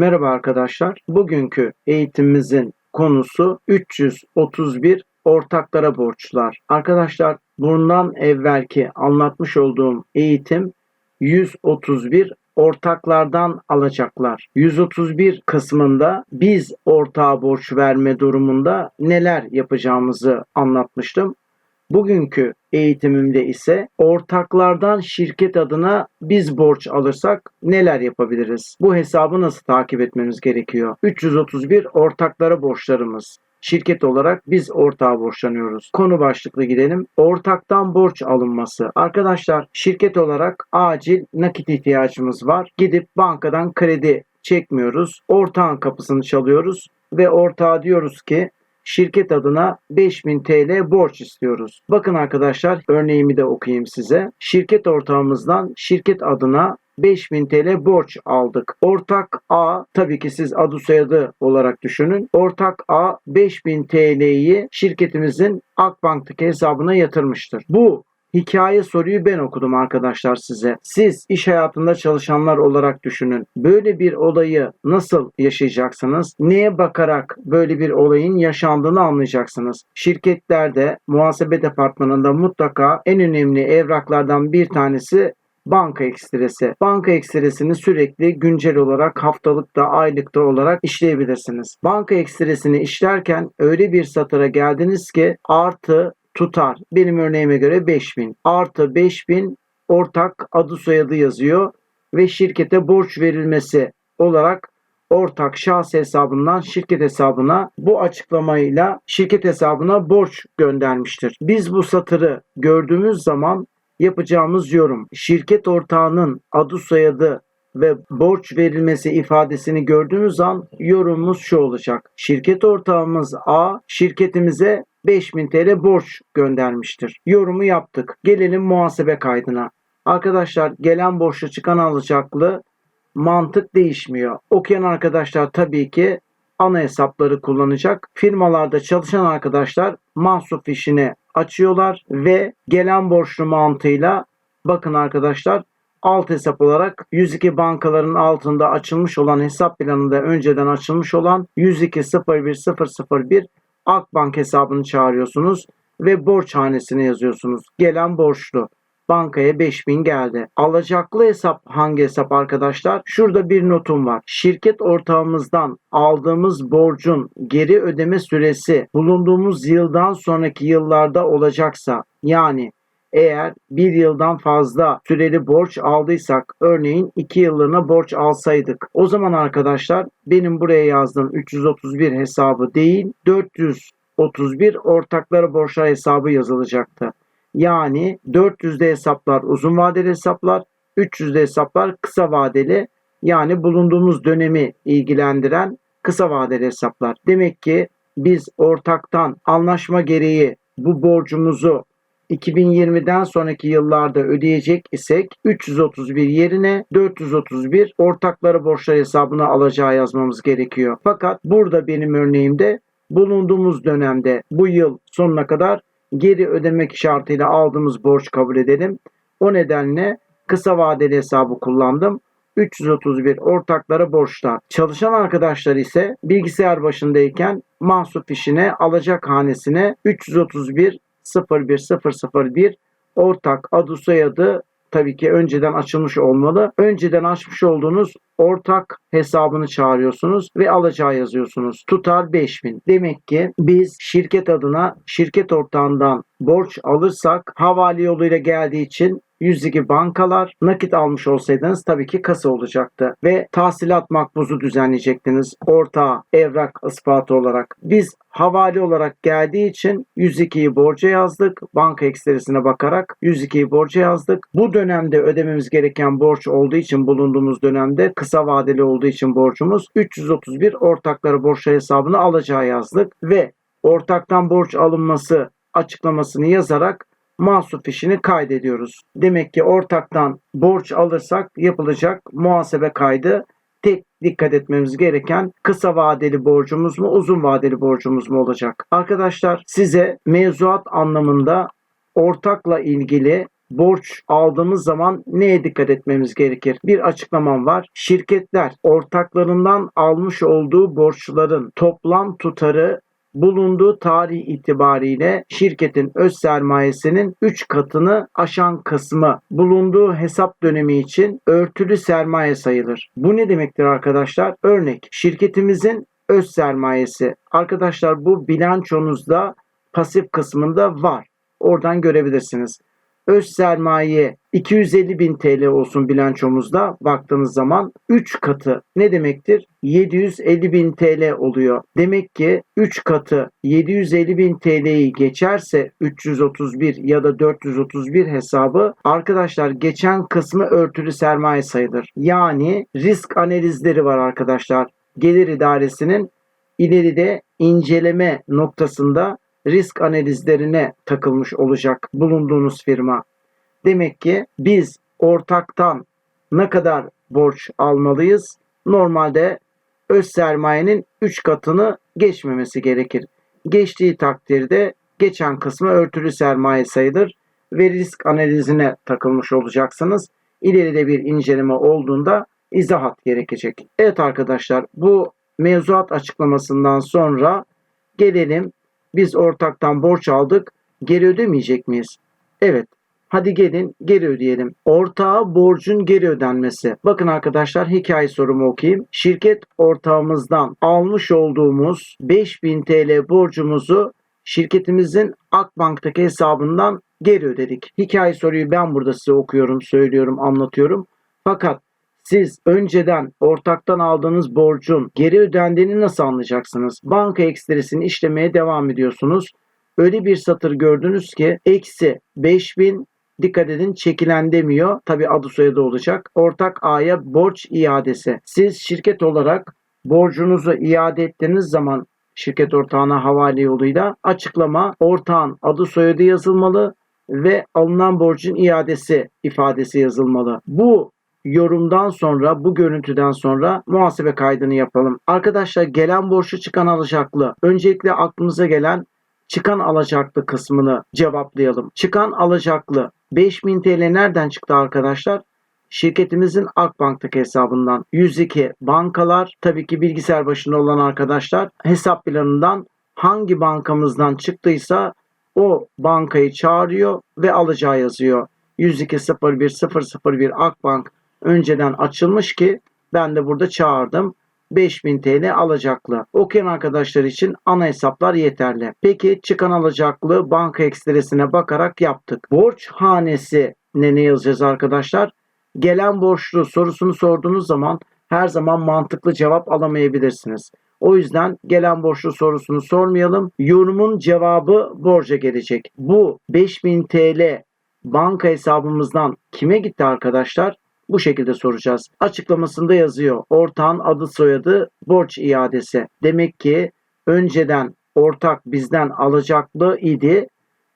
Merhaba arkadaşlar. Bugünkü eğitimimizin konusu 331 ortaklara borçlar. Arkadaşlar bundan evvelki anlatmış olduğum eğitim 131 ortaklardan alacaklar. 131 kısmında biz ortağa borç verme durumunda neler yapacağımızı anlatmıştım. Bugünkü eğitimimde ise ortaklardan şirket adına biz borç alırsak neler yapabiliriz? Bu hesabı nasıl takip etmemiz gerekiyor? 331 ortaklara borçlarımız. Şirket olarak biz ortağa borçlanıyoruz. Konu başlıklı gidelim. Ortaktan borç alınması. Arkadaşlar şirket olarak acil nakit ihtiyacımız var. Gidip bankadan kredi çekmiyoruz. Ortağın kapısını çalıyoruz ve ortağa diyoruz ki şirket adına 5000 TL borç istiyoruz. Bakın arkadaşlar örneğimi de okuyayım size. Şirket ortağımızdan şirket adına 5000 TL borç aldık. Ortak A tabii ki siz adı soyadı olarak düşünün. Ortak A 5000 TL'yi şirketimizin Akbank'taki hesabına yatırmıştır. Bu hikaye soruyu ben okudum arkadaşlar size. Siz iş hayatında çalışanlar olarak düşünün. Böyle bir olayı nasıl yaşayacaksınız? Neye bakarak böyle bir olayın yaşandığını anlayacaksınız. Şirketlerde, muhasebe departmanında mutlaka en önemli evraklardan bir tanesi banka ekstresi. Banka ekstresini sürekli güncel olarak haftalıkta, aylıkta olarak işleyebilirsiniz. Banka ekstresini işlerken öyle bir satıra geldiniz ki artı tutar. Benim örneğime göre 5000. Artı 5000 ortak adı soyadı yazıyor ve şirkete borç verilmesi olarak ortak şahs hesabından şirket hesabına bu açıklamayla şirket hesabına borç göndermiştir. Biz bu satırı gördüğümüz zaman yapacağımız yorum şirket ortağının adı soyadı ve borç verilmesi ifadesini gördüğümüz an yorumumuz şu olacak. Şirket ortağımız A şirketimize 5000 TL borç göndermiştir. Yorumu yaptık. Gelelim muhasebe kaydına. Arkadaşlar gelen borçla çıkan alacaklı mantık değişmiyor. Okuyan arkadaşlar tabii ki ana hesapları kullanacak. Firmalarda çalışan arkadaşlar mahsup işini açıyorlar ve gelen borçlu mantığıyla bakın arkadaşlar alt hesap olarak 102 bankaların altında açılmış olan hesap planında önceden açılmış olan 102 01001 Akbank hesabını çağırıyorsunuz ve borç hanesine yazıyorsunuz. Gelen borçlu bankaya 5000 geldi. Alacaklı hesap hangi hesap arkadaşlar? Şurada bir notum var. Şirket ortağımızdan aldığımız borcun geri ödeme süresi bulunduğumuz yıldan sonraki yıllarda olacaksa yani eğer bir yıldan fazla süreli borç aldıysak örneğin 2 yıllığına borç alsaydık o zaman arkadaşlar benim buraya yazdığım 331 hesabı değil 431 ortaklara borçlar hesabı yazılacaktı. Yani 400'de hesaplar uzun vadeli hesaplar, 300'de hesaplar kısa vadeli yani bulunduğumuz dönemi ilgilendiren kısa vadeli hesaplar. Demek ki biz ortaktan anlaşma gereği bu borcumuzu 2020'den sonraki yıllarda ödeyecek isek 331 yerine 431 ortakları borçlar hesabına alacağı yazmamız gerekiyor. Fakat burada benim örneğimde bulunduğumuz dönemde bu yıl sonuna kadar geri ödemek şartıyla aldığımız borç kabul edelim. O nedenle kısa vadeli hesabı kullandım. 331 ortaklara borçlar. Çalışan arkadaşlar ise bilgisayar başındayken mahsup işine alacak hanesine 331 01001 ortak adı soyadı tabii ki önceden açılmış olmalı. Önceden açmış olduğunuz ortak hesabını çağırıyorsunuz ve alacağı yazıyorsunuz. Tutar 5000. Demek ki biz şirket adına şirket ortağından borç alırsak havale yoluyla geldiği için 102 bankalar nakit almış olsaydınız tabii ki kasa olacaktı ve tahsilat makbuzu düzenleyecektiniz orta evrak ispatı olarak. Biz havale olarak geldiği için 102'yi borca yazdık. Banka ekstresine bakarak 102'yi borca yazdık. Bu dönemde ödememiz gereken borç olduğu için bulunduğumuz dönemde kısa vadeli olduğu için borcumuz 331 ortakları borçlar hesabına alacağı yazdık ve ortaktan borç alınması açıklamasını yazarak mahsup işini kaydediyoruz. Demek ki ortaktan borç alırsak yapılacak muhasebe kaydı tek dikkat etmemiz gereken kısa vadeli borcumuz mu uzun vadeli borcumuz mu olacak? Arkadaşlar size mevzuat anlamında ortakla ilgili borç aldığımız zaman neye dikkat etmemiz gerekir? Bir açıklamam var. Şirketler ortaklarından almış olduğu borçların toplam tutarı bulunduğu tarih itibariyle şirketin öz sermayesinin 3 katını aşan kısmı bulunduğu hesap dönemi için örtülü sermaye sayılır. Bu ne demektir arkadaşlar? Örnek şirketimizin öz sermayesi. Arkadaşlar bu bilançonuzda pasif kısmında var. Oradan görebilirsiniz. Öz sermaye 250 bin TL olsun bilançomuzda baktığınız zaman 3 katı ne demektir? 750 bin TL oluyor. Demek ki 3 katı 750 bin TL'yi geçerse 331 ya da 431 hesabı arkadaşlar geçen kısmı örtülü sermaye sayılır. Yani risk analizleri var arkadaşlar. Gelir idaresinin ileride inceleme noktasında risk analizlerine takılmış olacak bulunduğunuz firma. Demek ki biz ortaktan ne kadar borç almalıyız? Normalde öz sermayenin 3 katını geçmemesi gerekir. Geçtiği takdirde geçen kısmı örtülü sermaye sayılır ve risk analizine takılmış olacaksınız. İleride bir inceleme olduğunda izahat gerekecek. Evet arkadaşlar bu mevzuat açıklamasından sonra gelelim biz ortaktan borç aldık geri ödemeyecek miyiz? Evet Hadi gelin geri ödeyelim. Ortağa borcun geri ödenmesi. Bakın arkadaşlar hikaye sorumu okuyayım. Şirket ortağımızdan almış olduğumuz 5000 TL borcumuzu şirketimizin Akbank'taki hesabından geri ödedik. Hikaye soruyu ben burada size okuyorum, söylüyorum, anlatıyorum. Fakat siz önceden ortaktan aldığınız borcun geri ödendiğini nasıl anlayacaksınız? Banka ekstresini işlemeye devam ediyorsunuz. Öyle bir satır gördünüz ki eksi 5000 Dikkat edin çekilen demiyor. Tabi adı soyadı olacak. Ortak A'ya borç iadesi. Siz şirket olarak borcunuzu iade ettiğiniz zaman şirket ortağına havale yoluyla açıklama ortağın adı soyadı yazılmalı ve alınan borcun iadesi ifadesi yazılmalı. Bu yorumdan sonra bu görüntüden sonra muhasebe kaydını yapalım. Arkadaşlar gelen borçlu çıkan alacaklı. Öncelikle aklımıza gelen çıkan alacaklı kısmını cevaplayalım. Çıkan alacaklı 5000 TL nereden çıktı arkadaşlar? Şirketimizin Akbank'taki hesabından 102 bankalar tabii ki bilgisayar başında olan arkadaşlar hesap planından hangi bankamızdan çıktıysa o bankayı çağırıyor ve alacağı yazıyor. 102 01 001 Akbank önceden açılmış ki ben de burada çağırdım. 5000 TL alacaklı. Okuyan arkadaşlar için ana hesaplar yeterli. Peki çıkan alacaklı banka ekstresine bakarak yaptık. Borç hanesi ne ne yazacağız arkadaşlar? Gelen borçlu sorusunu sorduğunuz zaman her zaman mantıklı cevap alamayabilirsiniz. O yüzden gelen borçlu sorusunu sormayalım. Yorumun cevabı borca gelecek. Bu 5000 TL banka hesabımızdan kime gitti arkadaşlar? Bu şekilde soracağız. Açıklamasında yazıyor. Ortağın adı soyadı borç iadesi. Demek ki önceden ortak bizden alacaklı idi.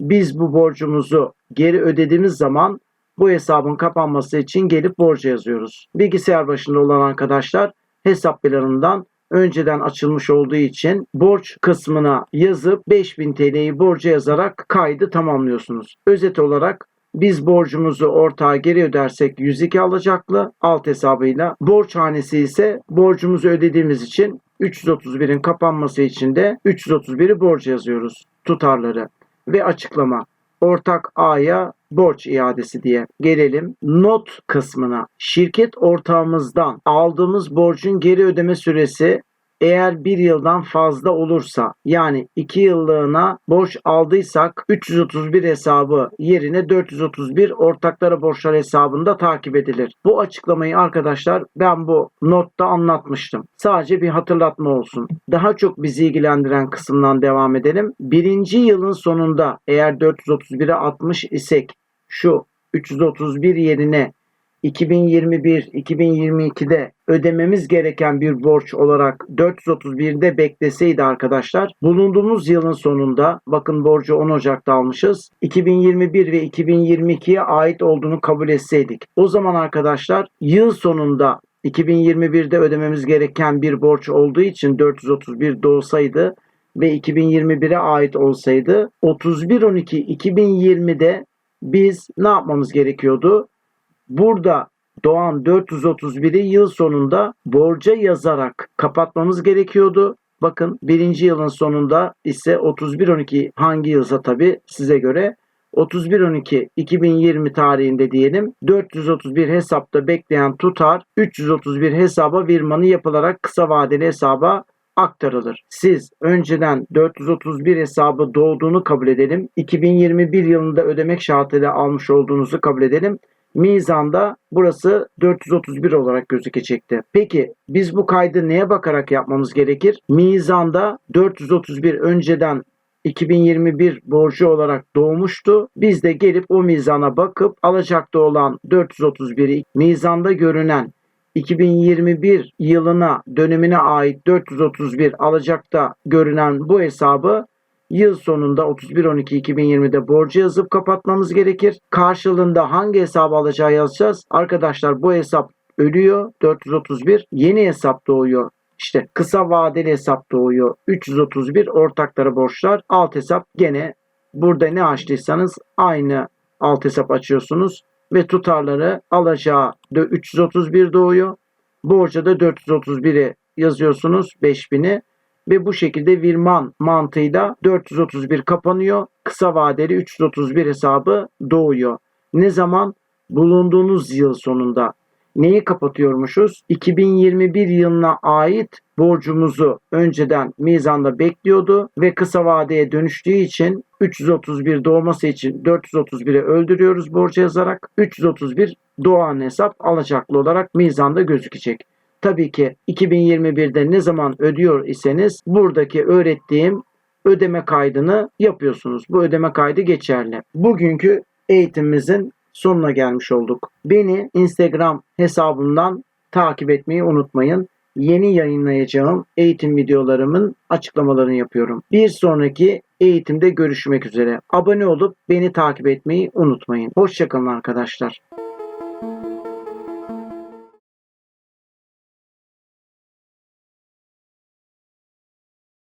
Biz bu borcumuzu geri ödediğimiz zaman bu hesabın kapanması için gelip borca yazıyoruz. Bilgisayar başında olan arkadaşlar hesap planından önceden açılmış olduğu için borç kısmına yazıp 5000 TL'yi borca yazarak kaydı tamamlıyorsunuz. Özet olarak biz borcumuzu ortağa geri ödersek 102 alacaklı alt hesabıyla. Borç hanesi ise borcumuzu ödediğimiz için 331'in kapanması için de 331'i borç yazıyoruz tutarları ve açıklama. Ortak A'ya borç iadesi diye gelelim not kısmına. Şirket ortağımızdan aldığımız borcun geri ödeme süresi eğer bir yıldan fazla olursa yani iki yıllığına borç aldıysak 331 hesabı yerine 431 ortaklara borçlar hesabında takip edilir. Bu açıklamayı arkadaşlar ben bu notta anlatmıştım. Sadece bir hatırlatma olsun. Daha çok bizi ilgilendiren kısımdan devam edelim. Birinci yılın sonunda eğer 431'e 60 isek şu 331 yerine 2021-2022'de ödememiz gereken bir borç olarak 431'de bekleseydi arkadaşlar bulunduğumuz yılın sonunda bakın borcu 10 Ocak'ta almışız 2021 ve 2022'ye ait olduğunu kabul etseydik o zaman arkadaşlar yıl sonunda 2021'de ödememiz gereken bir borç olduğu için 431 olsaydı ve 2021'e ait olsaydı 31 12 2020'de biz ne yapmamız gerekiyordu? Burada doğan 431'i yıl sonunda borca yazarak kapatmamız gerekiyordu. Bakın birinci yılın sonunda ise 31-12 hangi yılsa tabi size göre 31-12-2020 tarihinde diyelim 431 hesapta bekleyen tutar 331 hesaba virmanı yapılarak kısa vadeli hesaba aktarılır. Siz önceden 431 hesabı doğduğunu kabul edelim. 2021 yılında ödemek şartıyla almış olduğunuzu kabul edelim. Mizanda burası 431 olarak gözükecekti. Peki biz bu kaydı neye bakarak yapmamız gerekir? Mizanda 431 önceden 2021 borcu olarak doğmuştu. Biz de gelip o mizana bakıp alacakta olan 431'i mizanda görünen 2021 yılına dönemine ait 431 alacakta görünen bu hesabı yıl sonunda 31.12.2020'de borcu yazıp kapatmamız gerekir. Karşılığında hangi hesabı alacağı yazacağız. Arkadaşlar bu hesap ölüyor 431 yeni hesap doğuyor. İşte kısa vadeli hesap doğuyor. 331 ortaklara borçlar. Alt hesap gene burada ne açtıysanız aynı alt hesap açıyorsunuz ve tutarları alacağı da 331 doğuyor. Borca da 431'i yazıyorsunuz 5000'i ve bu şekilde Virman mantığıyla 431 kapanıyor. Kısa vadeli 331 hesabı doğuyor. Ne zaman? Bulunduğunuz yıl sonunda. Neyi kapatıyormuşuz? 2021 yılına ait borcumuzu önceden mizanda bekliyordu ve kısa vadeye dönüştüğü için 331 doğması için 431'i öldürüyoruz borcu yazarak. 331 doğan hesap alacaklı olarak mizanda gözükecek. Tabii ki 2021'de ne zaman ödüyor iseniz buradaki öğrettiğim ödeme kaydını yapıyorsunuz. Bu ödeme kaydı geçerli. Bugünkü eğitimimizin sonuna gelmiş olduk. Beni Instagram hesabımdan takip etmeyi unutmayın. Yeni yayınlayacağım eğitim videolarımın açıklamalarını yapıyorum. Bir sonraki eğitimde görüşmek üzere. Abone olup beni takip etmeyi unutmayın. Hoşçakalın arkadaşlar.